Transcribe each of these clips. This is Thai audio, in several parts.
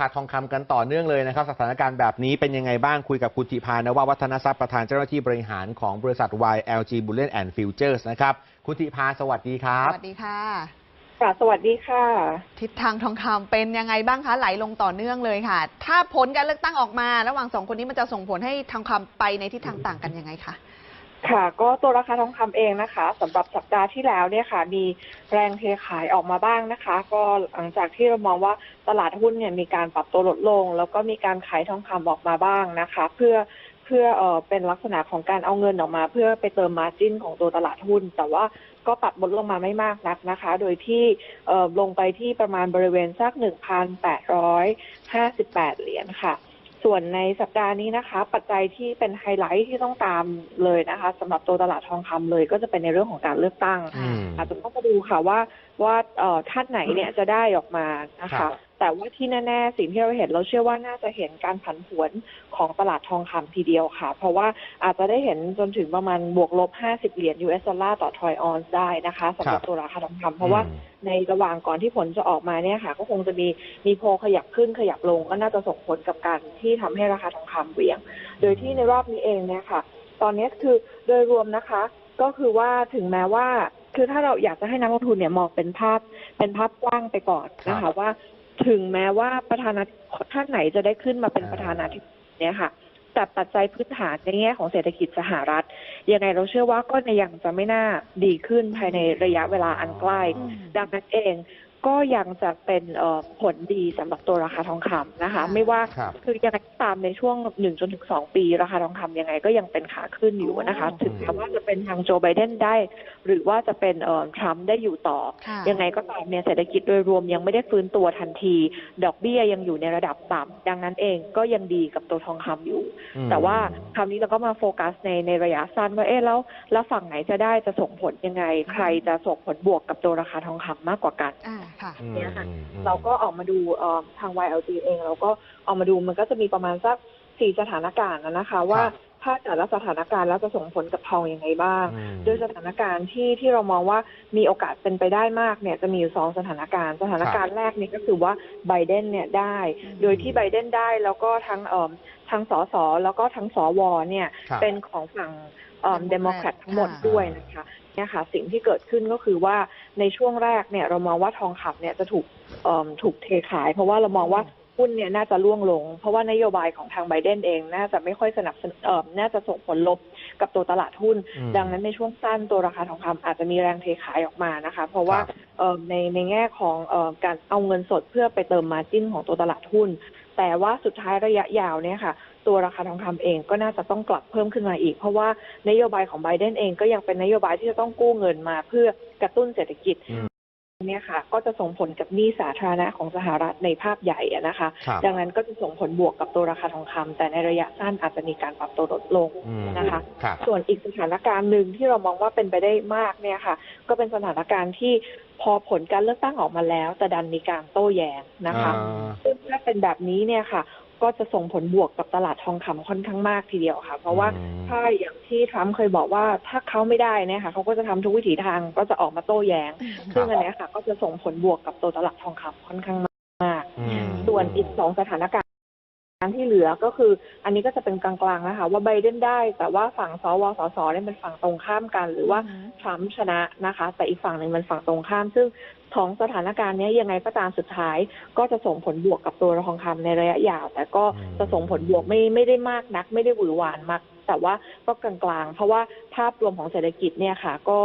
คาทองคำกันต่อเนื่องเลยนะครับ สถานการณ์แบบนี้เป็นยังไงบ้างคุยกับคุณธิพานววัฒนทรัพย์ประธานเจ้าหน้าที่บริหารของบริษัท YLG Bullion and Futures นะครับ คุณธิพาสวัสดีครัสบวัสดีค่ะ ค่ะ สวัสดีค่ะ ทิศทางทองคำเป็นยังไงบ้างคะไหลลงต่อเนื่องเลยค่ะ ถ้าผลการเลือกตั้งออกมา ระหว่างสองคนนี้มันจะส่งผลให้ทองคำไปในทิศทางต่างกันยังไงคะ ค่ะ ก็ตัวราคาทองคำเองนะคะสำหรับสัปดาห์ที่แล้วเนี่ยค่ะ มีแรงเทขายออกมาบ้างนะคะ ก็หลังจากที่เรามองว่าตลาดหุ้นเนี่ยมีการปรับตัวลดลง แล้วก็มีการขายทองคำออกมาบ้างนะคะ เพื่อเพื่อเออเป็นลักษณะของการเอาเงินออกมา เพื่อไปเติมมาจิ้นของตัวตลาดหุ้น แต่ว่าก็ปรับลดลงมาไม่มากนักนะคะ โดยที่เออลงไปที่ประมาณบริเวณสัก 1,858 เหรียญค่ะ ส่วนในสัปดาห์นี้นะคะ ปัจจัยที่เป็นไฮไลท์ที่ต้องตามเลยนะคะสำหรับตัวตลาดทองคำเลย ก็จะเป็นในเรื่องของการเลือกตั้งอืมอาจจะต้องมาดูค่ะว่าว่าเอ่อท่านไหนเนี่ยจะได้ออกมานะครัคะบ แต่ว่าที่แน่ๆ สิ่งที่เราเห็นเราเชื่อว่าน่าจะเห็นการผันผวนของตลาดทองคำทีเดียวค่ะ เพราะว่าอาจจะได้เห็นจนถึงประมาณบวกลบ 50 เหรียญ US ดอลลาร์ต่อทรอยออนซ์ได้นะคะสำหรับตัวราคาทองคำเพราะว่าในระหว่างก่อนที่ผลจะออกมาเนี่ยค่ะ ก็คงจะมีมีโพขยับขึ้นขยับลง ก็น่าจะส่งผลกับการที่ทำให้ราคาทองคำเหวี่ยง โดยที่ในรอบนี้เองเนี่ยค่ะ ตอนนี้คือโดยรวมนะคะ ก็คือว่าถึงแม้ว่าคือถ้าเราอยากจะให้นักลงทุนเนี่ยมองเป็นภาพเป็นภาพกว้างไปก่อนนะคะว่า ถึงแม้ว่าประธานาธิบดีท่านไหนจะได้ขึ้นมาเป็นประธานาธิบดีเนี่ยค่ะ แต่ปัจจัยพื้นฐานในแง่ของเศรษฐกิจสหรัฐ ยังไงเราเชื่อว่าก็ยังจะไม่น่าดีขึ้นภายในระยะเวลาอันใกล้ ดังนั้นเอง ก็ยังจะเป็นเอ่อผลดีสำหรับตัวราคาทองคำนะคะค่ะไม่ว่าครับคือยังไงก็ตามในช่วงหนึ่งจนถึงสองปี ราคาทองคำยังไงก็ยังเป็นขาขึ้นอยู่นะคะอ๋อถึงแม้ว่าจะเป็นทางโจไบเดนได้ หรือว่าจะเป็นเอ่อทรัมป์ได้อยู่ต่อค่ะยังไงก็ตามเนี่ยเศรษฐกิจโดยรวมยังไม่ได้ฟื้นตัวทันที ดอกเบี้ยยังอยู่ในระดับต่ำดังนั้นเองก็ยังดีกับตัวทองคำอยู่อืมแต่ว่าคราวนี้เราก็มาโฟกัสในในระยะสั้นว่าเอ๊ะแล้วแล้วฝั่งไหนจะได้จะส่งผลยังไง ใครจะส่งผลบวกกับตัวราคาทองคำมากกว่ากันอ่าค่ะอืมเนี่ยค่ะอืมอืมเราก็ออกมาดูเอ่อทาง YLG เอง เราก็ออกมาดูมันก็จะมีประมาณสักสี่สถานการณ์นะนะคะ ว่าถ้าแต่ละสถานการณ์แล้วจะส่งผลกับทองยังไงบ้างอืมโดยสถานการณ์ที่ที่เรามองว่ามีโอกาสเป็นไปได้มากเนี่ยจะมีอยู่สองสถานการณ์ สถานการณ์แรกนี่ก็คือว่าไบเดนเนี่ยได้อืมโดยที่ไบเดนได้แล้วก็ทั้งเอ่อทั้งสสแล้วก็ทั้งสวเนี่ยครับเป็นของฝั่งเอ่อเดโมแครตทั้งหมดอ่าด้วยนะคะ เนี่ยค่ะสิ่งที่เกิดขึ้นก็คือว่าในช่วงแรกเนี่ยเรามองว่าทองคำเนี่ยจะถูกเอิ่มถูกเทขาย เพราะว่าเรามองว่าหุ้นเนี่ยน่าจะล่วงลง เพราะว่านโยบายของทางไบเดนเอง น่าจะไม่ค่อยสนับสนุนเอ่อน่าจะส่งผลลบกับตัวตลาดหุ้นอืมดังนั้นในช่วงสั้นตัวราคาทองคำอาจจะมีแรงเทขายออกมานะคะ เพราะว่าครับเอ่อในในแง่ของเอ่อการเอาเงินสดเพื่อไปเติมมาจิ้นของตัวตลาดหุ้น แต่ว่าสุดท้ายระยะยาวเนี่ยค่ะ ตัวราคาทองคำเองก็น่าจะต้องกลับเพิ่มขึ้นมาอีก เพราะว่านโยบายของไบเดนเองก็ยังเป็นนโยบายที่จะต้องกู้เงินมาเพื่อกระตุ้นเศรษฐกิจอืมเนี่ยค่ะก็จะส่งผลกับหนี้สาธารณะของสหรัฐในภาพใหญ่อะนะคะครับดังนั้นก็จะส่งผลบวกกับตัวราคาทองคำแต่ในระยะสั้นอาจจะมีการปรับตัวลดลงอืมนะคะครับส่วนอีกสถานการณ์หนึ่งที่เรามองว่าเป็นไปได้มากเนี่ยค่ะ ก็เป็นสถานการณ์ที่พอผลการเลือกตั้งออกมาแล้ว แต่ดันมีการโต้แย้งนะคะอ่าซึ่งถ้าเป็นแบบนี้เนี่ยค่ะ ก็จะส่งผลบวกกับตลาดทองคำค่อนข้างมากทีเดียวค่ะ เพราะว่าอืมถ้าอย่างที่ทรัมป์เคยบอกว่าถ้าเขาไม่ได้เนี่ยค่ะเขาก็จะทำทุกวิถีทางก็จะออกมาโต้แย้ง ซึ่งอันเนี้ยค่ะ ก็จะส่งผลบวกกับตัวตลาดทองคำค่อนข้างมากอืมส่วนอีกสองสถานการณ์ ที่เหลือก็คืออันนี้ก็จะเป็นกลางๆนะคะ ว่าไบเดนได้ แต่ว่าฝั่งสวสสเนี่ยเป็นฝั่งตรงข้ามกัน หรือว่าอืมทรัมป์ชนะนะคะ แต่อีกฝั่งหนึ่งมันฝั่งตรงข้าม ซึ่งของสถานการณ์เนี้ยยังไงก็ตามสุดท้าย ก็จะส่งผลบวกกับตัวทองคำในระยะยาว แต่ก็อืมจะส่งผลบวกไม่ไม่ได้มากนัก ไม่ได้หวือหวานมาก แต่ว่าก็กลางๆ เพราะว่าภาพรวมของเศรษฐกิจเนี่ยค่ะ ก็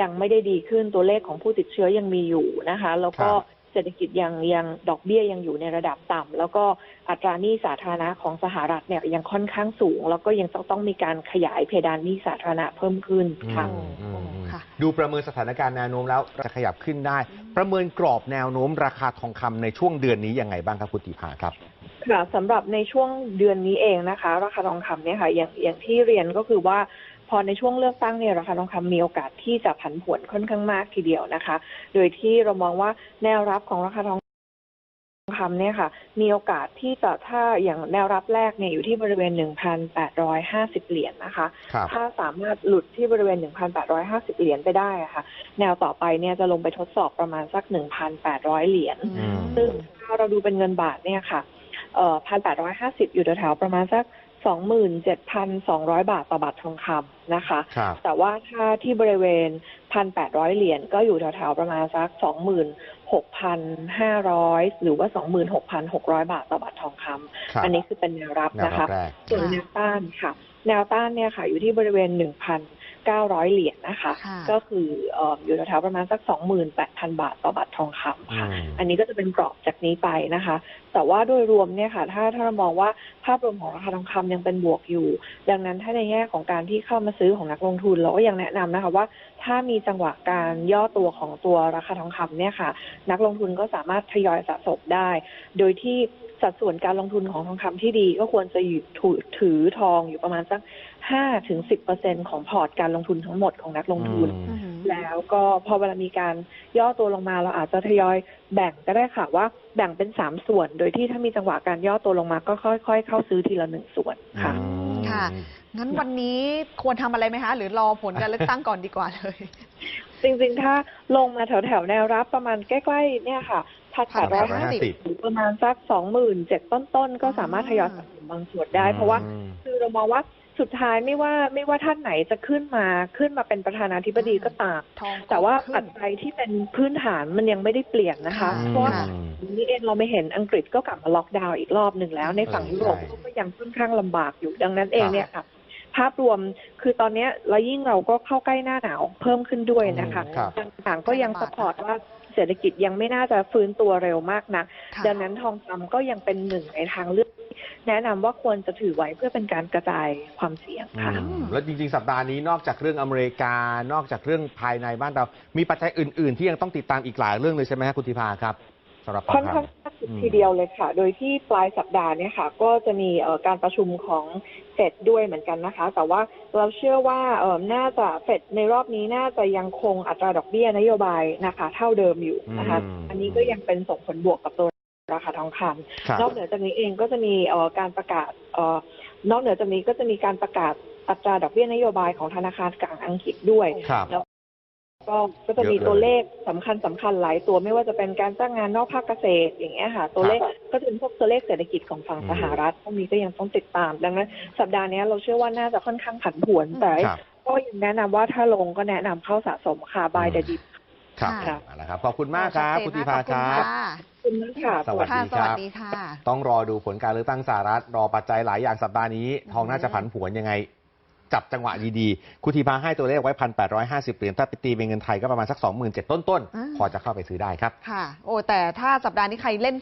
ยังไม่ได้ดีขึ้นตัวเลขของผู้ติดเชื้อยังมีอยู่นะคะ แล้วก็ครับ เศรษฐกิจยังยังดอกเบี้ยยังอยู่ในระดับต่ำแล้วก็อัตราหนี้สาธารณะของสหรัฐเนี่ยยังค่อนข้างสูง แล้วก็ยังต้องต้องมีการขยายเพดานหนี้สาธารณะเพิ่มขึ้นค่ะอืมอืมอืมค่ะดูประเมินสถานการณ์แนวโน้มแล้วจะขยับขึ้นได้ ประเมินกรอบแนวโน้มราคาทองคำในช่วงเดือนนี้ยังไงบ้างครับคุณติภาครับค่ะสำหรับในช่วงเดือนนี้เองนะคะ ราคาทองคำเนี่ยค่ะอย่างอย่างที่เรียนก็คือว่า พอในช่วงเลือกตั้งเนี่ยราคาทองคำมีโอกาสที่จะผันผวนค่อนข้างมากทีเดียวนะคะ โดยที่เรามองว่าแนวรับของราคาทองคำเนี่ยค่ะ มีโอกาสที่จะถ้าอย่างแนวรับแรกเนี่ยอยู่ที่บริเวณ 1,850 เหรียญนะคะครับถ้าสามารถหลุดที่บริเวณ 1,850 เหรียญไปได้อะค่ะ แนวต่อไปเนี่ยจะลงไปทดสอบประมาณสัก 1,800 เหรียญอืมซึ่งถ้าเราดูเป็นเงินบาทเนี่ยค่ะเอ่อ1,850อยู่แถวๆประมาณสัก 27,200 บาทต่อบาททองคำนะคะ ครับ แต่ว่าถ้าที่บริเวณ 1,800 เหรียญก็อยู่แถวๆประมาณสัก 26,500 หรือว่า 26,600 บาทต่อบาททองคำครับอันนี้คือเป็นแนวรับแนวนะรัคะ บแรกส่วนแนวต้านค่ะ แนวต้านเนี่ยค่ะ อยู่ที่บริเวณ 1,900 เหรียญนะคะค่ะก็คือเอ่ออยู่แถวๆประมาณสัก 28,000 บาทต่อบาททองคำค่ะอืมอันนี้ก็จะเป็นกรอบจากนี้ไปนะคะ แต่ว่าโดยรวมเนี่ยค่ะ ถ้าถ้าเรามองว่าภาพรวมของราคาทองคำยังเป็นบวกอยู่ ดังนั้นถ้าในแง่ของการที่เข้ามาซื้อของนักลงทุนเราก็ยังแนะนำนะคะว่า ถ้ามีจังหวะการย่อตัวของตัวราคาทองคำเนี่ยค่ะ นักลงทุนก็สามารถทยอยสะสมได้ โดยที่สัดส่วนการลงทุนของทองคำที่ดีก็ควรจะอยู่ถือถือทองอยู่ประมาณสักห้าถึงสิบเปอร์เซ็นของพอร์ตการลงทุนทั้งหมดของนักลงทุน อืม แล้วก็พอเวลามีการย่อตัวลงมาเราอาจจะทยอยแบ่งก็ได้ค่ะว่าแบ่งเป็นสามส่วน โดยที่ถ้ามีจังหวะการย่อตัวลงมาก็ค่อย ๆ เข้าซื้อทีละหนึ่งส่วนค่ะอืมค่ะ งั้นวันนี้ควรทำอะไรไหมคะ หรือรอผลการเลือกตั้งก่อนดีกว่าเลย จริงๆ ถ้าลงมาแถวๆ แนวรับประมาณใกล้ๆ เนี่ยค่ะพันแปดร้อยห้าสิบ1,850 หรือประมาณสักสองหมื่นเจ็ดต้นๆ ก็สามารถทยอยสะสมบางส่วนได้ เพราะว่าอืมคือเรามองว่า สุดท้ายไม่ว่าไม่ว่าท่านไหนจะขึ้นมาขึ้นมาเป็นประธานาธิบดีก็ตามทองแต่ว่าขึ้ปันจจัยที่เป็นพื้นฐานมันยังไม่ได้เปลี่ยนนะคะอืมเพราะว่าค่ะนี่เองเราไม่เห็นอังกฤษก็กลับมาล็อกดาวน์อีกรอบหนึ่งแล้วในฝั่งเออยุโรปใช่ก็ยังค่อนข้างลำบากอยู่ดังนั้นเองครับเนี่ยค่ะภาพรวมคือตอนเนี้ยแล้วยิ่งเราก็เข้าใกล้หน้าหนาวเพิ่มขึ้นด้วยนะคะครับต่างๆก็ยังสปอร์ตว่าเศรษฐกิจยังไม่น่าจะฟื้นตัวเร็วมากนักค่ะดังนั้นทองคำก็ยังเป็นหนึ่งในทางเลือกที่ แนะนำว่าควรจะถือไว้เพื่อเป็นการกระจายความเสี่ยงค่ะ อืมแล้วจริงๆ สัปดาห์นี้นอกจากเรื่องอเมริกา นอกจากเรื่องภายในบ้านเรา มีปัจจัยอื่น ๆ ที่ยังต้องติดตามอีกหลายเรื่องเลยใช่ไหมครับคุณธิพาครับสำหรับทองค่อนคำข้างมากอืมทีเดียวเลยค่ะ โดยที่ปลายสัปดาห์เนี่ยค่ะ ก็จะมีเอ่อการประชุมของเฟดด้วยเหมือนกันนะคะ แต่ว่าเราเชื่อว่าเอ่อน่าจะเฟดในรอบนี้น่าจะยังคงอัตราดอกเบี้ยนโยบายนะคะ เท่าเดิมอยู่นะคะ อืม อันนี้ก็ยังเป็นส่งผลบวกกับตัว ราคาทองคำครับนอกเหนือจากนี้เองก็จะมีเอ่อการประกาศเอ่อนอกเหนือจากนี้ก็จะมีการประกาศอัตราดอกเบี้ยนโยบายของธนาคารกลางอังกฤษด้วย ครับแล้วก็ก็จะมีเยอะเลยตัวเลขสำคัญสำคัญหลายตัวไม่ว่าจะเป็นการจ้างงานนอกภาคเกษตรอย่างเงี้ยค่ะ ตัวเลขก็จะเป็นพวกตัวเลขเศรษฐกิจของฝั่งอืม สหรัฐพวกนี้ก็ยังต้องติดตาม ดังนั้น สัปดาห์นี้เราเชื่อว่าน่าจะค่อนข้างผันผวนแต่ครับ ก็ยังแนะนำว่าถ้าลงก็แนะนำเข้าสะสมค่ะ buy the dip ครับค่ะ เอาละครับ ขอบคุณมากครับคุณธิพาคขรัอบณะขอบคุณมากค่ะ สวัสดี ค่ะคสรับวัสดีค่ะ ต้องรอดูผลการเลือกตั้งสหรัฐ รอปัจจัยหลายอย่างสัปดาห์นี้ ทองน่าจะผันผวนยังไง จับจังหวะดีๆ คุณธีพาให้ตัวเลขไว้พันแปดร้อยห้าสิบเหรียญถ้าไปตีเป็นเงินไทยก็ประมาณสักสองหมื่นเจ็ดต้นอ่าๆพอจะเข้าไปซื้อได้ครับ ค่ะ โอ้แต่ถ้าสัปดาห์นี้ใครเล่น